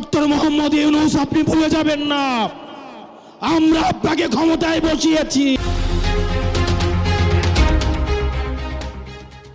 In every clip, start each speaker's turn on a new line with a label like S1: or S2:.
S1: Doctor Mohammad Yunus, আপনি ভুলে যাবেন না। আমরা আপনাকে ক্ষমতায় বসিয়েছি।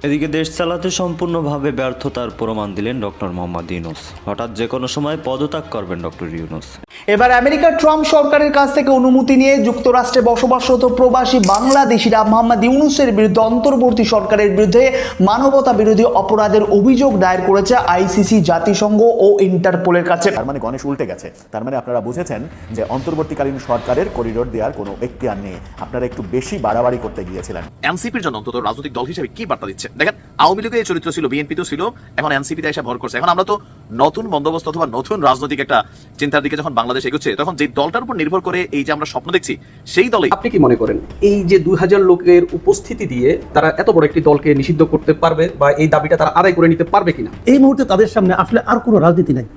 S2: এদিকে দেশ চালাতে সম্পূর্ণভাবে ব্যর্থতার প্রমাণ দিলেন ডক্টর মোহাম্মদ ইউনুস। হঠাৎ যে কোনো সময় পদত্যাগ করবেন ডক্টর ইউনুস।
S3: এবার আমেরিকার ট্রাম্প সরকারের কাছ থেকে অনুমতি নিয়ে যুক্তরাষ্ট্রে বসবাসরত প্রবাসী বাংলাদেশিরা মোহাম্মদ ইউনুসের বিরুদ্ধে অন্তর্বর্তী সরকারের বিরুদ্ধে মানবতা বিরোধী অপরাধের অভিযোগ দায়ের করেছে আইসিসি জাতিসংঘ ও ইন্টারপোলের কাছে।
S4: তার মানে গণেশ উল্টে গেছে। তার মানে আপনারা বুঝেছেন যে অন্তর্বর্তীকালীন সরকারের করিডোর দেওয়ার কোনো এখতিয়ার নেই। আপনারা একটু বেশি বাড়াবাড়ি করতে গিয়েছিলেন।
S5: এনসিপির জন্য অন্তত রাজনৈতিক দল হিসেবে কি বার্তা দিচ্ছে? দেখেন আওয়ামী লীগের এই চরিত্র ছিল বিএনপি তো ছিল এখন এনসিপিতে এসে ভর করছে। এখন আমরা তো নতুন বন্দোবস্ত অথবা নতুন রাজনৈতিক একটা চিন্তার দিকে যখন বাংলাদেশ এগোচ্ছে তখন যে দলটার উপর নির্ভর করে এই যে আমরা স্বপ্ন দেখছি সেই দলই
S6: আপনি কি মনে করেন এই যে দুই হাজার লোকের উপস্থিতি দিয়ে তারা এত বড় একটি দলকে নিষিদ্ধ করতে পারবে বা এই দাবিটা তারা আদায় করে নিতে পারবে কিনা?
S7: এই মুহূর্তে তাদের সামনে আসলে আর কোনো রাজনীতি নাই।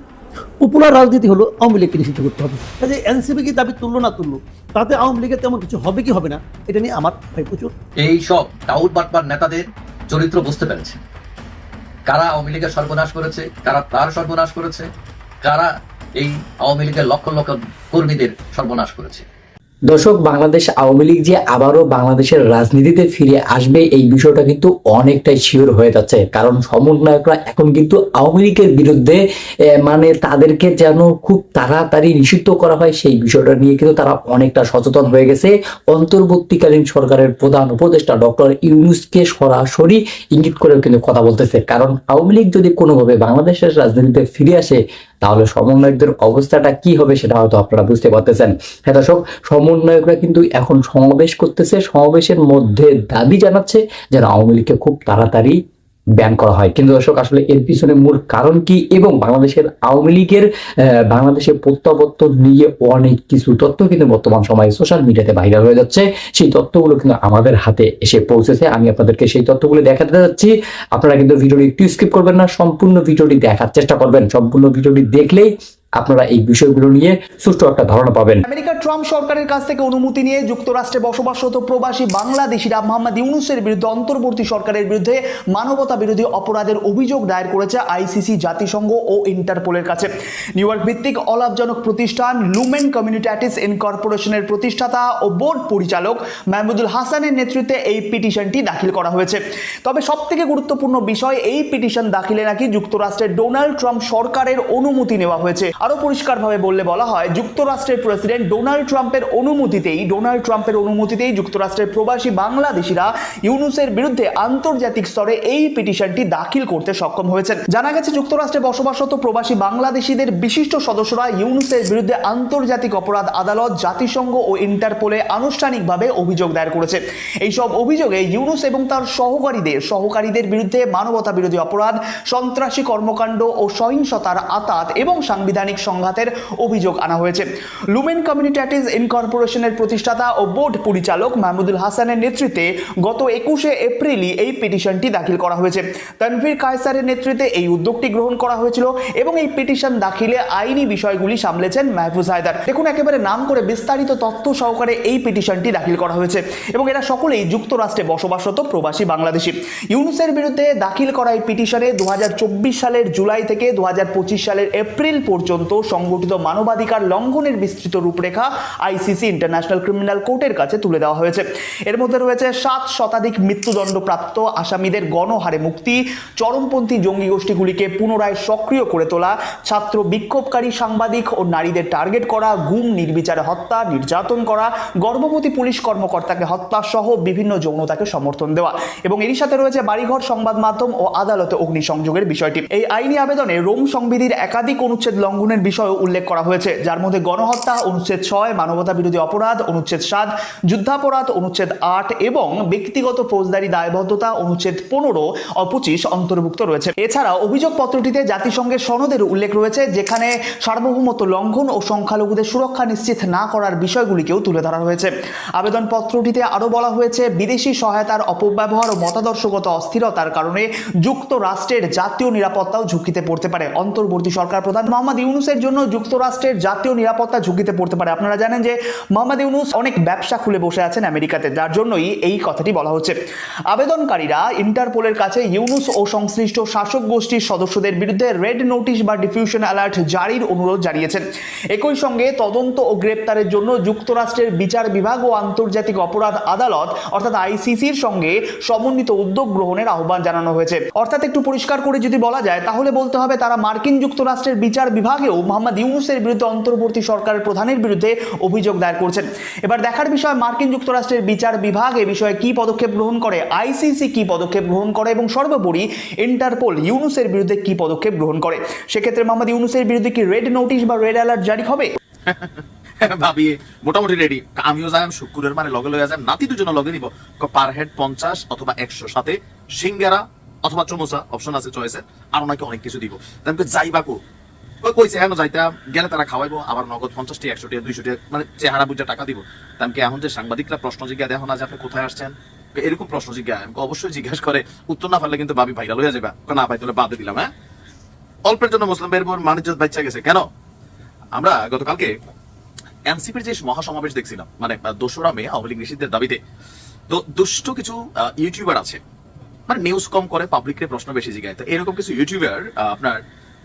S7: পপুলার রাজনীতি হলো আওয়ামী লীগকে নিষিদ্ধ করতে হবে। কাজে এনসিপি কি দাবি তুললো না তুললো? তাতে আওয়ামী লীগের তেমন কিছু হবে কি হবে না? এটা নিয়ে আমার ভাই প্রচুর
S8: এই সব টাউট বাটপার নেতাদের চরিত্র বুঝতে পেরেছে। কারা আওয়ামী লীগের সর্বনাশ করেছে কারা তার সর্বনাশ করেছে কারা এই আওয়ামী লীগের লক্ষ লক্ষ কর্মীদের সর্বনাশ করেছে।
S9: দর্শক, বাংলাদেশ আওয়ামী লীগ যে আবারও বাংলাদেশের রাজনীতিতে ফিরে আসবে, এই বিষয়টা কিন্তু অনেকটাই শিওর হয়ে যাচ্ছে। কারণ সমন্বয়করা এখন কিন্তু আওয়ামী লীগের বিরুদ্ধে মানে তাদেরকে যেন খুব তাড়াতাড়ি নিষিদ্ধ করা হয়, সেই বিষয়টা নিয়ে কিন্তু তারা অনেকটা সচেতন হয়ে গেছে। অন্তর্বর্তীকালীন সরকারের প্রধান উপদেষ্টা ডক্টর ইউনুসকে সরাসরি ইঙ্গিত করেও কিন্তু কথা বলতেছে। কারণ আওয়ামী লীগ যদি কোনোভাবে বাংলাদেশের রাজনীতিতে ফিরে আসে তাহলে সমন্বয়কদের অবস্থাটা কি হবে সেটা হয়তো আপনারা বুঝতে পারতেছেন। হ্যাঁ দর্শক, সমন্বয়করা কিন্তু এখন সমাবেশ করতেছে। সমাবেশের মধ্যে দাবি জানাচ্ছে যেন আওয়ামী লীগকে খুব তাড়াতাড়ি ব্যান করা হয়। কিন্তু দর্শক, আসলে এর পিছনে মূল কারণ কি? এবং বাংলাদেশের আওয়ামী লীগের বাংলাদেশের প্রত্যাবর্তন নিয়ে অনেক কিছু তথ্য কিন্তু বর্তমান সময়ে সোশ্যাল মিডিয়াতে ভাইরাল হয়ে যাচ্ছে। সেই তথ্যগুলো কিন্তু আমাদের হাতে এসে পৌঁছেছে। আমি আপনাদেরকে সেই তথ্যগুলো দেখাতে যাচ্ছি। আপনারা কিন্তু ভিডিওটি একটু স্কিপ করবেন না, সম্পূর্ণ ভিডিওটি দেখার চেষ্টা করবেন। সম্পূর্ণ ভিডিওটি দেখলেই আপনারা এই বিষয়গুলো নিয়ে সুষ্ঠু একটা ধারণা পাবেন।
S3: আমেরিকার ট্রাম্প সরকারের কাছ থেকে অনুমতি নিয়ে যুক্তরাষ্ট্রে বসবাসরত প্রবাসী বাংলাদেশিরা মোহাম্মদ ইউনুসের বিরুদ্ধে অন্তর্বর্তী সরকারের বিরুদ্ধে মানবতা বিরোধী অপরাধের অভিযোগ দায়ের করেছে আইসিসি, জাতিসংঘ ও ইন্টারপোলের কাছে। নিউ ইয়র্ক ভিত্তিক অলাভজনক প্রতিষ্ঠান লুমেন কমিউনিটাইটিস ইনকর্পোরেশনের প্রতিষ্ঠাতা ও বোর্ড পরিচালক মাহমুদুল হাসানের নেতৃত্বে এই পিটিশনটি দাখিল করা হয়েছে। তবে সবথেকে গুরুত্বপূর্ণ বিষয়, এই পিটিশন দাখিলে নাকি যুক্তরাষ্ট্রের ডোনাল্ড ট্রাম্প সরকারের অনুমতি নেওয়া হয়েছে। আরও পরিষ্কারভাবে বললে বলা হয়, যুক্তরাষ্ট্রের প্রেসিডেন্ট ডোনাল্ড ট্রাম্পের অনুমতিতেই ডোনাল্ড ট্রাম্পের অনুমতিতেই যুক্তরাষ্ট্রের প্রবাসী বাংলাদেশিরা ইউনুসের বিরুদ্ধে আন্তর্জাতিক স্তরে এই পিটিশনটি দাখিল করতে সক্ষম হয়েছেন। জানা গেছে, যুক্তরাষ্ট্রে বসবাসরত প্রবাসী বাংলাদেশিদের বিশিষ্ট সদস্যরা ইউনুসের বিরুদ্ধে আন্তর্জাতিক অপরাধ আদালত, জাতিসংঘ ও ইন্টারপোলে আনুষ্ঠানিকভাবে অভিযোগ দায়ের করেছে। এই সব অভিযোগে ইউনুস এবং তার সহকারীদের সহকারীদের বিরুদ্ধে মানবতা বিরোধী অপরাধ, সন্ত্রাসী কর্মকাণ্ড ও সহিংসতার আতাত এবং সাংবিধানিক সংঘাতের অভিযোগ আনা হয়েছে। লুমেন কমিউনিটাইটিস ইনকর্পোরেশনের প্রতিষ্ঠাতা ও বোর্ড পরিচালক মাহমুদুল হাসানের নেতৃত্বে গত একুশে এপ্রিলই এই পিটিশনটি দাখিল করা হয়েছে। তানভীর কায়সারের নেতৃত্বে এই উদ্যোগটি গ্রহণ করা হয়েছিল এবং এই পিটিশন দাখিলে আইনি বিষয়গুলি সামলেছেন মাহফুজ হায়দার। দেখুন, একেবারে নাম করে বিস্তারিত তথ্য সহকারে এই পিটিশনটি দাখিল করা হয়েছে এবং এরা সকলেই যুক্তরাষ্ট্রে বসবাসরত প্রবাসী বাংলাদেশি। ইউনুসের বিরুদ্ধে দাখিল করা এই পিটিশনে দু হাজার চব্বিশ সালের জুলাই থেকে দু হাজার পঁচিশ সালের এপ্রিল পর্যন্ত সংগঠিত মানবাধিকার লঙ্ঘনের বিস্তৃত রূপরেখা আইসিসি ইন্টারন্যাশনাল ক্রিমিনাল কোর্টের কাছে তুলে দেওয়া হয়েছে। এর মধ্যে রয়েছে সাত শতাধিক মৃত্যুদণ্ডপ্রাপ্ত আসামিদের গণহারে মুক্তি, চরমপন্থী জঙ্গি গোষ্ঠীগুলিকে পুনরায় সক্রিয় করে তোলা, ছাত্র বিক্ষোভকারী সাংবাদিক ও নারীদের টার্গেট করা, গুম, নির্বিচারে হত্যা, নির্যাতন করা, গর্ভবতী পুলিশ কর্মকর্তাকে হত্যা সহ বিভিন্ন যৌনতাকে সমর্থন দেওয়া। এবং এরই সাথে রয়েছে বাড়িঘর সংবাদ মাধ্যম ও আদালতে অগ্নিসংযোগের বিষয়টি। এই আইনি আবেদনে রোম সংবিধির একাধিক অনুচ্ছেদ লঙ্ঘনের বিষয়ও উল্লেখ করা হয়েছে। যার মধ্যে গণহত্যা, অনুচ্ছেদ ছয় মানবতা বিরোধী অপরাধ, অনুচ্ছেদ সাত, যুদ্ধাপরাধ, অনুচ্ছেদ আট এবং ব্যক্তিগত ফৌজদারি দায়বদ্ধতা, অনুচ্ছেদ পনেরো ও পঁচিশ অন্তর্ভুক্ত রয়েছে। এছাড়া অভিযোগপত্রটিতে জাতিসংঘের সনদের উল্লেখ রয়েছে, যেখানে সার্বভৌমত্ব লঙ্ঘন ও সংখ্যালঘুদের সুরক্ষা নিশ্চিত না করার বিষয়গুলিকেও তুলে ধরা হয়েছে। আবেদনপত্রটিতে আরও বলা হয়েছে, বিদেশি সহায়তার অপব্যবহার ও মতাদর্শগত অস্থিরতার কারণে যুক্তরাষ্ট্রের জাতীয় নিরাপত্তাও ঝুঁকিতে পড়তে পারে। অন্তর্বর্তী সরকার প্রধান মোহাম্মদ ইউনুস ইউনুসের জন্য যুক্তরাষ্ট্রের জাতীয় নিরাপত্তা ঝুঁকিতে পড়তে পারে। আপনারা জানেন যে মোহাম্মদ ইউনুস অনেক ব্যবসা খুলে বসে আছেন আমেরিকাতে, যার জন্যই এই কথাটি বলা হচ্ছে। আবেদনকারীরা ইন্টারপোলের কাছে ইউনুস ও সংশ্লিষ্ট শাসক গোষ্ঠীর সদস্যদের বিরুদ্ধে রেড নোটিশ বা ডিফিউশন অ্যালার্ট জারির অনুরোধ জানিয়েছেন। একই সঙ্গে তদন্ত ও গ্রেপ্তারের জন্য যুক্তরাষ্ট্রের বিচার বিভাগ ও আন্তর্জাতিক অপরাধ আদালত, অর্থাৎ আইসিসির সঙ্গে সমন্বিত উদ্যোগ গ্রহণের আহ্বান জানানো হয়েছে। অর্থাৎ একটু পরিষ্কার করে যদি বলা যায়, তাহলে বলতে হবে তারা মার্কিন যুক্তরাষ্ট্রের বিচার বিভাগেও মোহাম্মদ ইউনুসের বিরুদ্ধে অন্তর্বর্তী সরকারের প্রধানের বিরুদ্ধে অভিযোগ দায়ের করছেন। এবার দেখার বিষয়, মার্কিন যুক্তরাষ্ট্রের বিচার বিভাগ এ বিষয়ে কি পদক্ষেপ গ্রহণ করে, আইসিসি কি পদক্ষেপ গ্রহণ করে এবং সর্বোপরি ইন্টারপোল ইউনুসের বিরুদ্ধে কি পদক্ষেপ গ্রহণ করে? সেক্ষেত্রে মোহাম্মদ ইউনুসের বিরুদ্ধে কি রেড নোটিশ বা রেড অ্যালার্ট জারি হবে?
S5: ভাবি, মোটামুটি রেডি আমিও যাই শুক্রের মানে লগে লগে যাই নাতি দুজনে লগে নিব। পার হেড পঞ্চাশ অথবা একশো সাথে সিঙ্গারা অথবা চমোসা অপশন আছে চয়েসে আর ওনাকে অনেক কিছু দিব। তাদেরকে যাইবাকু ওই টাকা মানে জিজ্ঞাসা হয়ে হ্যাঁ? যে মহাসমাবেশ দেখছিলাম মানে দোসরা মে আওয়ামী লীগ নিষিদ্ধের দাবিতে, তো দুষ্ট কিছু ইউটিউবার আছে। মানে নিউজ কম করে পাবলিকের প্রশ্ন বেশি জিগায়। এরকম কিছু ইউটিউবার আপনার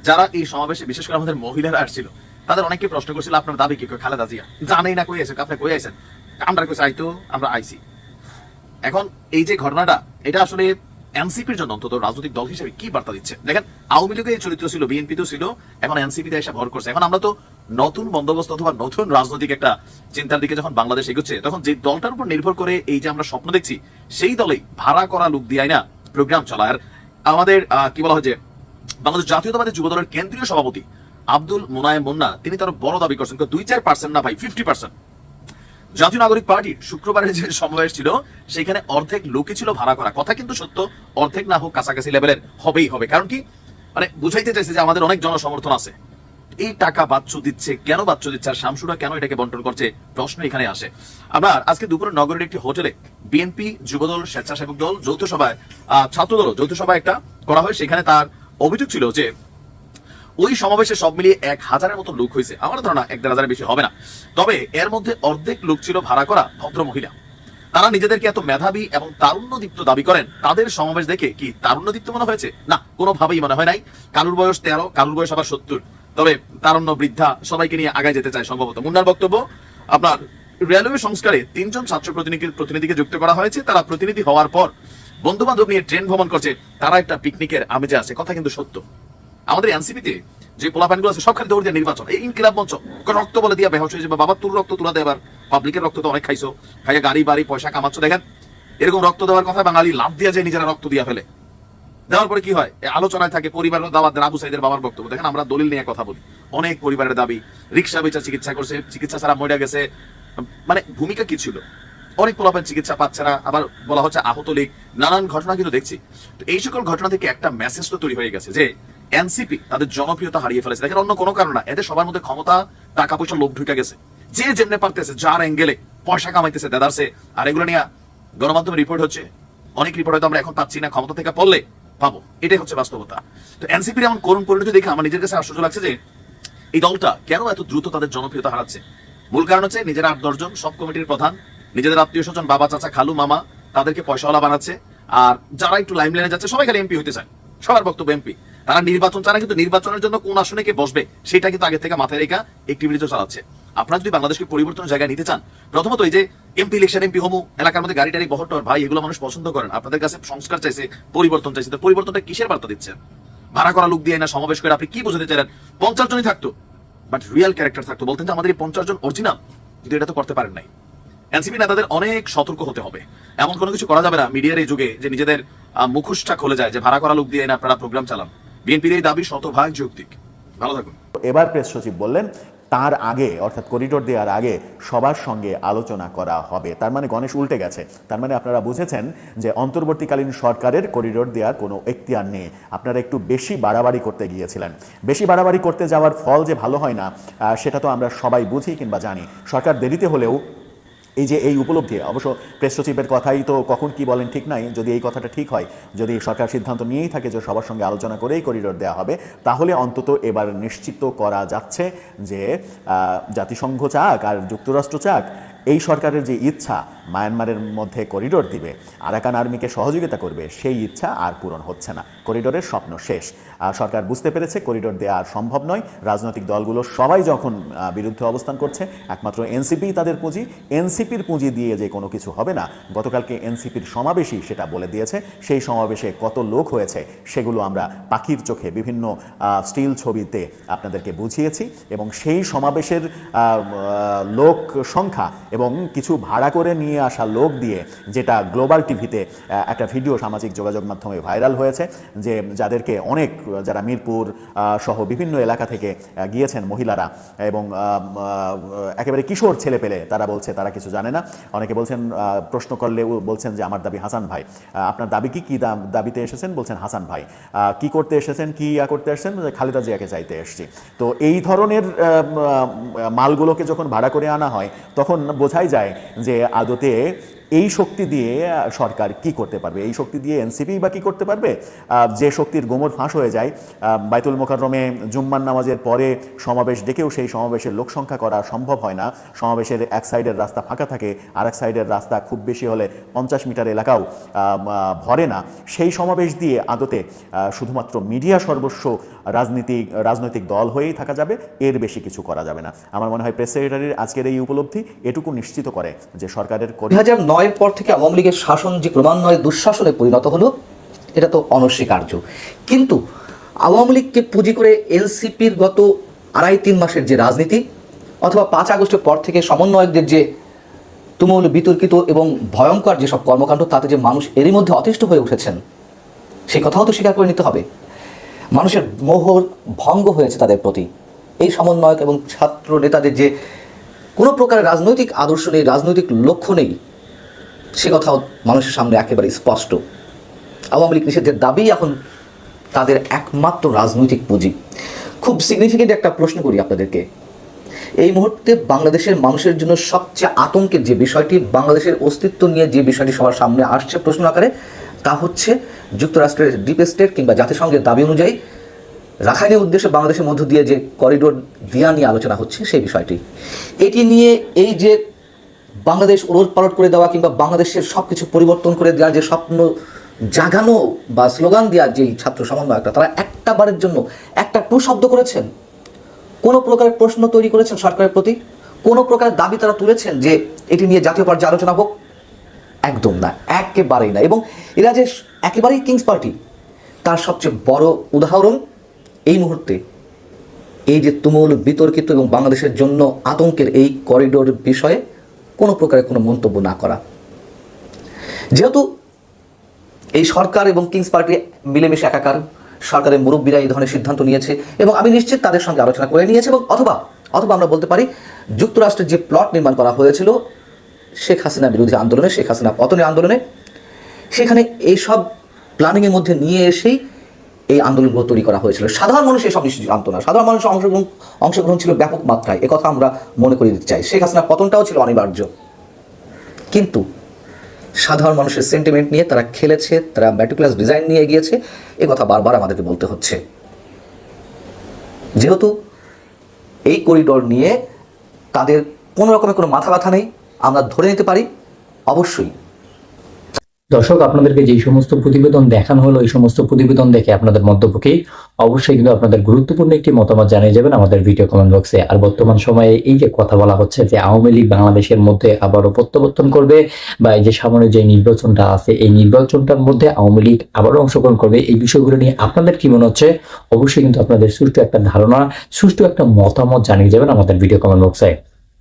S5: যারা এই সমাবেশে বিশেষ করে আমাদের মহিলারা আসছিল, তাদের অনেকে প্রশ্ন করছিল, আপনার দাবি কি? খালেদা জিয়া। জানেই না কই আছে আপনি কই আইছেন আমরা কই আইতো আমরা আইছি। এখন এই যে ঘটনাটা, এটা আসলে এনসিপির জন্য অন্তত রাজনৈতিক দল হিসেবে কি বার্তা দিচ্ছে? দেখেন, আওয়ামী লীগের চরিত্র ছিল বিএনপিতেও ছিল, এখন এনসিপিতে এসে ভর করছে। এখন আমরা তো নতুন বন্দোবস্ত অথবা নতুন রাজনৈতিক একটা চিন্তার দিকে যখন বাংলাদেশ এগোচ্ছে, তখন যে দলটার উপর নির্ভর করে এই যে আমরা স্বপ্ন দেখছি, সেই দলেই ভাড়া করা লোক দিয়ে না, প্রোগ্রাম চালায়। আর আমাদের কি বলা হয় যে বাংলাদেশ জাতীয়তাবাদী যুব দলের কেন্দ্রীয় সভাপতি আব্দুল মোনায়েম মুন্না তিনি তার বড় দাবি করছেন দুই চার পার্সেন্ট না ভাই ফিফটি পার্সেন্ট জাতীয় নাগরিক পার্টির শুক্রবারের যে সমাবেশ ছিল সেখানে অর্ধেক লোকই ছিল ভাড়া করা। কথা কিন্তু সত্য অর্ধেক না হোক কাছাকাছি লেভেলের হবেই হবে। কারণ কি? মানে বুঝাইতে চাইছে যে আমাদের অনেক জনসমর্থন আছে। এই টাকা বাচ্চু দিচ্ছে কেন বাচ্চু দিচ্ছে আর শামসুরা কেন এটাকে বন্টন করছে? প্রশ্ন এখানে আসে। আমরা আজকে দুপুরে নগরের একটি হোটেলে বিএনপি যুবদল স্বেচ্ছাসেবক দল যৌথ সভায় আহ, ছাত্রদল যৌথ সভায় একটা করা হয়। সেখানে তার অভিযোগ ছিল যে ওই সমাবেশে সব মিলিয়ে এক হাজারের মতো লোক হয়েছে। আমার ধারণা এক দেড় হাজারের বেশি হবে না। তবে এর মধ্যে অর্ধেক লোক ছিল ভাড়া করা ভদ্র মহিলা। তারা নিজেদেরকে এত মেধাবী এবং তারুণ্যদীপ্ত দাবি করেন, তাদের সমাবেশ দেখে কি তারুণ্যদীপ্ত মনে হয়েছে? না, কোনোভাবেই মনে হয় নাই। কালুর বয়স তেরো, কালুর বয়স আবার সত্তর। তবে তারুণ্য বৃদ্ধা সবাইকে নিয়ে আগায় যেতে চায় সম্ভবত। মুন্নার বক্তব্য, আপনার রেলওয়ে সংস্কারে তিনজন ছাত্র প্রতিনিধি প্রতিনিধিকে যুক্ত করা হয়েছে। তারা প্রতিনিধি হওয়ার পর বন্ধু বান্ধব নিয়ে ট্রেন ভ্রমণ করছে। তারা একটা পিকনিকের আমেজে আছে। কথা কিন্তু সত্য। আমাদের এনসিপিতে যে পোলাপানগুলো আছে, সব খালি দৌড় দিয়ে নির্বাচন। এই ইনকিলাব মঞ্চ রক্ত বলে দিয়া বেহস হয়ে যাবে। বাবা, তোর রক্ত তুলা দেবার পাবলিকের রক্ত তো অনেক খাইছো। খাইয়া গাড়ি, বাড়ি, পয়সা কামাচ্ছ। দেখেন, এরকম রক্ত দেওয়ার কথা বাঙালি লাভ দিয়া যায়, নিজেরা রক্ত দিয়া ফেলে। দেওয়ার পরে কি হয়? আলোচনায় থাকে পরিবারের দাওয়াত আবু সাইদের বাবার বক্তব্য। দেখেন, আমরা দলিল নিয়ে কথা বলি। অনেক পরিবারের দাবি, রিক্সা বেচা চিকিৎসা করছে, চিকিৎসা ছাড়া মরে গেছে। মানে ভূমিকা কি ছিল? অনেক পোলাপেন চিকিৎসা পাচ্ছে না, আবার বলা হচ্ছে আহত লীগ, নানান ঘটনা কিন্তু দেখছি। তো এই সকল ঘটনা থেকে একটা মেসেজ তো তৈরি হয়ে গেছে যে এনসিপি তাদের জনপ্রিয়তা হারিয়ে ফেলেছে। দেখেন, অন্য কোনো কারণ না, এদের সবার মধ্যে ক্ষমতা টাকা পয়সা লোভ ঢুকে গেছে। যে যেমনে পারতেছে, যার অ্যাঙ্গেলে পয়সা কামাইতেছে দেদারসে আর এগুলো নিয়ে গণমাধ্যমে রিপোর্ট হচ্ছে। অনেক রিপোর্ট হয়তো আমরা এখন পাচ্ছি না, ক্ষমতা থেকে পড়লে পাবো। এটাই হচ্ছে বাস্তবতা। তো এনসিপির এমন করুণ পরিণতি দেখে আমার নিজের কাছে আশ্চর্য লাগছে যে, এই দলটা কেন এত দ্রুত তাদের জনপ্রিয়তা হারাচ্ছে? মূল কারণ হচ্ছে নিজেরা আট দশজন সব কমিটির প্রধান, নিজেদের আত্মীয় স্বজন, বাবা, চাচা, খালু, মামা, তাদেরকে পয়সাওয়ালা বানাচ্ছে। আর যারা একটু লাইম লাইনে যাচ্ছে, সবাই খালি এমপি হতে চায়। সবার বক্তব্য এমপি তারা নির্বাচন চায় কিন্তু নির্বাচনের জন্য কোন আসনে কে বসবে, সেটা কিন্তু আগে থেকে মাথায় রেখা একটিভিটিও চালাচ্ছে। আপনারা যদি বাংলাদেশকে পরিবর্তনের জায়গায় নিতে চান, প্রথমত এই যে এমপি ইলেকশন এমপি হমু, এলাকার মধ্যে গাড়ি টাড়ি বহটর ভাই, এগুলো মানুষ পছন্দ করেন আপনাদের কাছে সংস্কার চাইছে, পরিবর্তন চাইছে, তো পরিবর্তনটা কিসের বার্তা দিচ্ছেন? ভাড়া করা লোক দিয়ে না সমাবেশ করে আপনি কি বোঝাতে চাইলেন? পঞ্চাশ জনই থাকতো। বাট রিয়েল ক্যারেক্টার থাকতো। বলতেন যে আমাদের এই পঞ্চাশ জন অরিজিনাল কিন্তু এটা তো করতে পারেন নাই। এনসিপি নেতাদের অনেক সতর্ক হতে হবে। এমন কোনো কিছু করা যাবে না মিডিয়ার এই যুগে যে নিজেদের মুখোশটা খুলে যায় যে ভাড়া করা লোক দিয়ে আপনারা প্রোগ্রাম চালান। বিএনপির এই দাবি শতভাগ যৌক্তিক। ভালো থাকুন।
S4: এবার প্রেস সচিব বললেন তার আগে, অর্থাৎ করিডোর দেওয়ার আগে সবার সঙ্গে আলোচনা করা হবে। তার মানে গণেশ উল্টে গেছে। তার মানে আপনারা বুঝেছেন যে অন্তর্বর্তীকালীন সরকারের করিডোর দেওয়ার কোনো এখতিয়ার নেই। আপনারা একটু বেশি বাড়াবাড়ি করতে গিয়েছিলেন। বেশি বাড়াবাড়ি করতে যাওয়ার ফল যে ভালো হয় না সেটা তো আমরা সবাই বুঝি কিংবা জানি। সরকার দেরিতে হলেও এই যে এই উপলব্ধি, অবশ্য প্রেস সচিবের কথাই তো কখন কি বলেন ঠিক নাই, যদি এই কথাটা ঠিক হয়, যদি সরকার সিদ্ধান্ত নিয়েই থাকে যে সবার সঙ্গে আলোচনা করেই করিডোর দেওয়া হবে, তাহলে অন্তত এবার নিশ্চিত করা যাচ্ছে যে জাতিসংঘ চাক আর যুক্তরাষ্ট্র চাক এই সরকারের যে ইচ্ছা, মায়ানমারের মধ্যে করিডোর দিবে, আরাকান আর্মিকে সহযোগিতা করবে, সেই ইচ্ছা আর পূরণ হচ্ছে না। করিডোরের স্বপ্ন শেষ। সরকার বুঝতে পেরেছে করিডোর দেওয়া আর সম্ভব নয়। রাজনৈতিক দলগুলো সবাই যখন বিরুদ্ধে অবস্থান করছে, একমাত্র এনসিপি তাদের পুঁজি। এনসিপির পুঁজি দিয়ে যে কোনো কিছু হবে না, গতকালকে এনসিপির সমাবেশই সেটা বলে দিয়েছে। সেই সমাবেশে কত লোক হয়েছে, সেগুলো আমরা পাখির চোখে বিভিন্ন স্টিল ছবিতে আপনাদেরকে বুঝিয়েছি এবং সেই সমাবেশের লোক সংখ্যা এবং কিছু ভাড়া করে নিয়ে আসা লোক দিয়ে যেটা গ্লোবাল টিভিতে একটা ভিডিও সামাজিক যোগাযোগ মাধ্যমে ভাইরাল হয়েছে, যে যাদেরকে অনেক, যারা মিরপুর সহ বিভিন্ন এলাকা থেকে গিয়েছেন মহিলারা এবং একেবারে কিশোর ছেলে পেলে তারা বলছে, তারা কিছু জানে না। অনেকে বলছেন প্রশ্ন করলে বলছেন যে, আমার দাবি হাসান ভাই। আপনার দাবি কি, কী দাবিতে এসেছেন? বলছেন, হাসান ভাই। কি করতে এসেছেন, কি ইয়া করতে এসেছেন? খালেদা জিয়াকে চাইতে এসেছি। তো এই ধরনের মালগুলোকে যখন ভাড়া করে আনা হয়, তখন বোঝাই যায় যে আদতে এই শক্তি দিয়ে সরকার কি করতে পারবে? এই শক্তি দিয়ে এনসিপি বা কি করতে পারবে? যে শক্তির গোমর ফাঁস হয়ে যায় বাইতুল মোকাররমে জুম্মান নামাজের পরে সমাবেশ ডেকেও সেই সমাবেশের লোক সংখ্যা করা সম্ভব হয় না। সমাবেশের এক সাইডের রাস্তা ফাঁকা থাকে আর এক সাইডের রাস্তা খুব বেশি হলে পঞ্চাশ মিটার এলাকাও ভরে না। সেই সমাবেশ দিয়ে আদতে শুধুমাত্র মিডিয়া সর্বস্ব রাজনীতিক রাজনৈতিক দল হয়েই থাকা যাবে, এর বেশি কিছু করা যাবে না। আমার মনে হয় প্রেস সেক্রেটারির আজকের এই উপলব্ধি এটুকু নিশ্চিত করে যে সরকারের
S8: দুই
S4: করি
S8: পর থেকে আওয়ামী লীগের শাসন যে ক্রমান্বয়ে দুঃশাসনে পরিণত হলো, এটা তো অনস্বীকার্য। কিন্তু আওয়ামী লীগকে পুঁজি করে এনসিপির গত আড়াই তিন মাসের যে রাজনীতি, অথবা পাঁচ আগস্টের পর থেকে সমন্বয়কদের যে তুমুল বিতর্কিত এবং ভয়ঙ্কর যেসব কর্মকাণ্ড, তাতে যে মানুষ এরই মধ্যে অতিষ্ঠ হয়ে উঠেছেন সেই কথাও তো স্বীকার করে নিতে হবে। মানুষের মোহর ভঙ্গ হয়েছে তাদের প্রতি। এই সমন্বয়ক এবং ছাত্র নেতাদের যে কোনো প্রকার রাজনৈতিক আদর্শ নেই, রাজনৈতিক লক্ষ্য নেই সে কথাও মানুষের সামনে একেবারে স্পষ্ট। আওয়ামী লীগ নিষেধের দাবি এখন তাদের একমাত্র রাজনৈতিক পুঁজি। খুব সিগনিফিকেন্ট একটা প্রশ্ন করি আপনাদেরকে। এই মুহূর্তে বাংলাদেশের মানুষের জন্য সবচেয়ে আতঙ্কের যে বিষয়টি, বাংলাদেশের অস্তিত্ব নিয়ে যে বিষয়টি সবার সামনে আসছে প্রশ্ন আকারে, তা হচ্ছে যুক্তরাষ্ট্রের ডিপ স্টেট কিংবা জাতিসংঘের দাবি অনুযায়ী রাখাইনের উদ্দেশ্যে বাংলাদেশের মধ্য দিয়ে যে করিডোর দেওয়া নিয়ে আলোচনা হচ্ছে সেই বিষয়টি। এটি নিয়ে এই যে বাংলাদেশ ওলট পালট করে দেওয়া কিংবা বাংলাদেশের সব কিছু পরিবর্তন করে দেওয়া যে স্বপ্ন জাগানো বা স্লোগান দেওয়া যেই ছাত্র সমন্বয়করা, তারা একটা বারের জন্য একটা টু শব্দ করেছেন। কোনো প্রকার প্রশ্ন তৈরি করেছেন সরকারের প্রতি? কোনো প্রকার দাবি তারা তুলেছেন যে এটি নিয়ে জাতীয় পর্যায়ে আলোচনা হোক? একদম না, একেবারেই না। এবং এরা যে একেবারেই কিংস পার্টি, তার সবচেয়ে বড় উদাহরণ এই মুহূর্তে এই যে তুমুল বিতর্কিত এবং বাংলাদেশের জন্য আতঙ্কের এই করিডোর বিষয়ে কোনো প্রকারের কোনো মন্তব্য না করা। যেহেতু এই সরকার এবং কিংস পার্টি মিলেমিশে একাকার, সরকারের মুরব্বীরা এই ধরনের সিদ্ধান্ত নিয়েছে এবং আমি নিশ্চিত তাদের সঙ্গে আলোচনা করে নিয়েছে এবং অথবা অথবা আমরা বলতে পারি, যুক্তরাষ্ট্রের যে প্লট নির্মাণ করা হয়েছিল, শেখ হাসিনা বিরোধী আন্দোলনে, শেখ হাসিনা পতনের আন্দোলনে, সেখানে এইসব প্ল্যানিংয়ের মধ্যে নিয়ে এসেই এই আন্দোলনগুলো তৈরি করা হয়েছিল। সাধারণ মানুষ এসব নিশ্চয় জানতো না। সাধারণ মানুষের অংশগ্রহণ অংশগ্রহণ ছিল ব্যাপক মাত্রায়। একথা আমরা মনে করে দিতে চাই। শেখ হাসিনা পতনটাও ছিল অনিবার্য। কিন্তু সাধারণ মানুষের সেন্টিমেন্ট নিয়ে তারা খেলেছে, তারা ম্যাটিকুলাস ডিজাইন নিয়ে গিয়েছে এ কথা বারবার আমাদেরকে বলতে হচ্ছে। যেহেতু এই করিডোর নিয়ে তাদের কোনো রকমের কোনো মাথা ব্যথা নেই, আমরা ধরে নিতে পারি, অবশ্যই
S9: দর্শক, আপনাদেরকে যে সমস্ত প্রতিবেদন দেখানো হলো, এই সমস্ত প্রতিবেদন দেখে আপনাদের মন্তব্যকে অবশ্যই কিন্তু আপনাদের গুরুত্বপূর্ণ একটি মতামত জানিয়ে যাবেন আমাদের ভিডিও কমেন্ট বক্সে আর বর্তমান সময়ে এই যে কথা বলা হচ্ছে যে আওয়ামী লীগ বাংলাদেশের মধ্যে আবারও প্রত্যাবর্তন করবে বা এই যে সামনে যে নির্বাচনটা আছে, এই নির্বাচনটার মধ্যে আওয়ামী লীগ আবারও অংশগ্রহণ করবে, এই বিষয়গুলো নিয়ে আপনাদের কি মনে হচ্ছে? অবশ্যই কিন্তু আপনাদের সুষ্ঠু একটা ধারণা, সুষ্ঠু একটা মতামত জানিয়ে যাবেন আমাদের ভিডিও কমেন্ট বক্সে